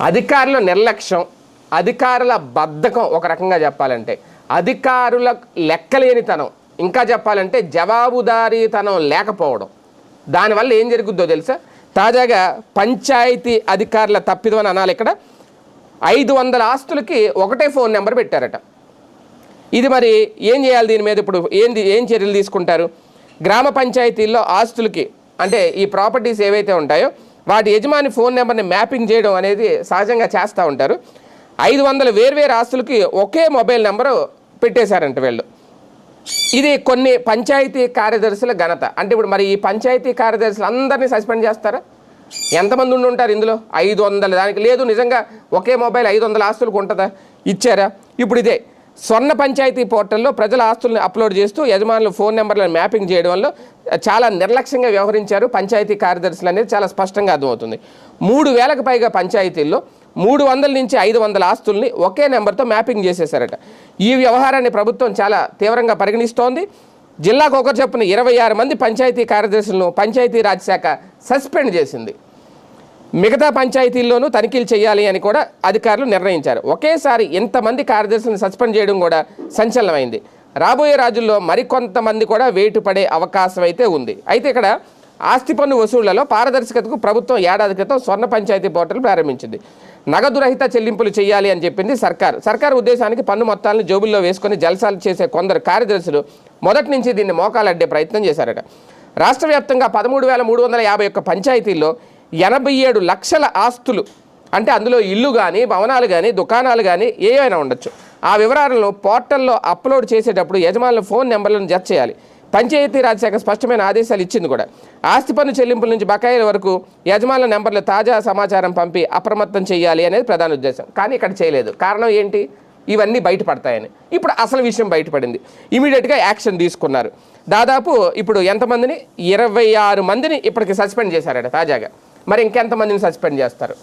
అధికారుల నిర్లక్ష్యం అధికారుల బద్ధకం ఒక రకంగా చెప్పాలంటే అధికారుల లెక్కలేనితనం ఇంకా చెప్పాలంటే జవాబుదారీతనం లేకపోవడం. దానివల్ల ఏం జరుగుద్దో తెలుసా? తాజాగా పంచాయతీ అధికారుల తప్పిదం అని అనాలి ఇక్కడ. ఐదు వందల ఆస్తులకి ఒకటే ఫోన్ నెంబర్ పెట్టారట. ఇది మరి ఏం చేయాలి దీని మీద ఇప్పుడు? ఏంది? ఏం చర్యలు తీసుకుంటారు? గ్రామ పంచాయతీల్లో ఆస్తులకి అంటే ఈ ప్రాపర్టీస్ ఏవైతే ఉంటాయో వాటి యజమాని ఫోన్ నెంబర్ని మ్యాపింగ్ చేయడం అనేది సహజంగా చేస్తూ ఉంటారు. ఐదు వందల వేర్వేరు ఆస్తులకి ఒకే మొబైల్ నెంబరు పెట్టేశారంట వీళ్ళు. ఇది కొన్ని పంచాయతీ కార్యదర్శుల ఘనత. అంటే ఇప్పుడు మరి ఈ పంచాయతీ కార్యదర్శులు అందరినీ సస్పెండ్ చేస్తారా? ఎంతమంది ఉండి ఉంటారు ఇందులో? ఐదు వందల దానికి లేదు నిజంగా ఒకే మొబైల్ ఐదు వందల ఆస్తులకు ఉంటుందా? ఇచ్చారా? ఇప్పుడు ఇదే స్వర్ణ పంచాయతీ పోర్టల్లో ప్రజల ఆస్తుల్ని అప్లోడ్ చేస్తూ యజమానులు ఫోన్ నెంబర్లను మ్యాపింగ్ చేయడం వల్ల చాలా నిర్లక్ష్యంగా వ్యవహరించారు పంచాయతీ కార్యదర్శులు అనేది చాలా స్పష్టంగా అర్థమవుతుంది. మూడు వేలకు పైగా పంచాయతీల్లో మూడు వందల నుంచి ఐదు వందల ఆస్తుల్ని ఒకే నెంబర్తో మ్యాపింగ్ చేసేశారట. ఈ వ్యవహారాన్ని ప్రభుత్వం చాలా తీవ్రంగా పరిగణిస్తోంది. జిల్లాకు ఒకరు చొప్పున ఇరవై ఆరు మంది పంచాయతీ కార్యదర్శులను పంచాయతీ రాజ్ శాఖ సస్పెండ్ చేసింది. మిగతా పంచాయతీల్లోనూ తనిఖీలు చేయాలి అని కూడా అధికారులు నిర్ణయించారు. ఒకేసారి ఇంతమంది కార్యదర్శులను సస్పెండ్ చేయడం కూడా సంచలనమైంది. రాబోయే రోజుల్లో మరికొంతమంది కూడా వేటు పడే అవకాశం అయితే ఉంది. అయితే ఇక్కడ ఆస్తి పన్ను వసూళ్ళలో పారదర్శకతకు ప్రభుత్వం ఏడాది క్రితం స్వర్ణ పంచాయతీ పోర్టల్ ప్రారంభించింది. నగదు రహిత చెల్లింపులు చేయాలి అని చెప్పింది సర్కార్. సర్కార్ ఉద్దేశానికి పన్ను మొత్తాలను జోబుల్లో వేసుకొని జల్సాలు చేసే కొందరు కార్యదర్శులు మొదటి నుంచి దీన్ని మోకాలడ్డే ప్రయత్నం చేశారట. రాష్ట్ర వ్యాప్తంగా పదమూడు వేల మూడు వందల యాభై ఒక్క పంచాయతీల్లో ఎనభై ఏడు లక్షల ఆస్తులు. అంటే అందులో ఇల్లు కానీ భవనాలు కానీ దుకాణాలు కానీ ఏవైనా ఉండొచ్చు. ఆ వివరాలను పోర్టల్లో అప్లోడ్ చేసేటప్పుడు యజమానుల ఫోన్ నెంబర్లను జత చేయాలి. పంచాయతీరాజ్ శాఖ స్పష్టమైన ఆదేశాలు ఇచ్చింది కూడా. ఆస్తి పన్ను చెల్లింపుల నుంచి బకాయిల వరకు యజమానుల నెంబర్లు తాజా సమాచారం పంపి అప్రమత్తం చేయాలి అనేది ప్రధాన ఉద్దేశం. కానీ ఇక్కడ చేయలేదు. కారణం ఏంటి? ఇవన్నీ బయటపడతాయని. ఇప్పుడు అసలు విషయం బయటపడింది. ఇమీడియట్గా యాక్షన్ తీసుకున్నారు. దాదాపు ఇప్పుడు ఎంతమందిని? ఇరవై ఆరు మందిని ఇప్పటికి సస్పెండ్ చేశారట తాజాగా. మరి ఇంకెంతమందిని సస్పెండ్ చేస్తారు?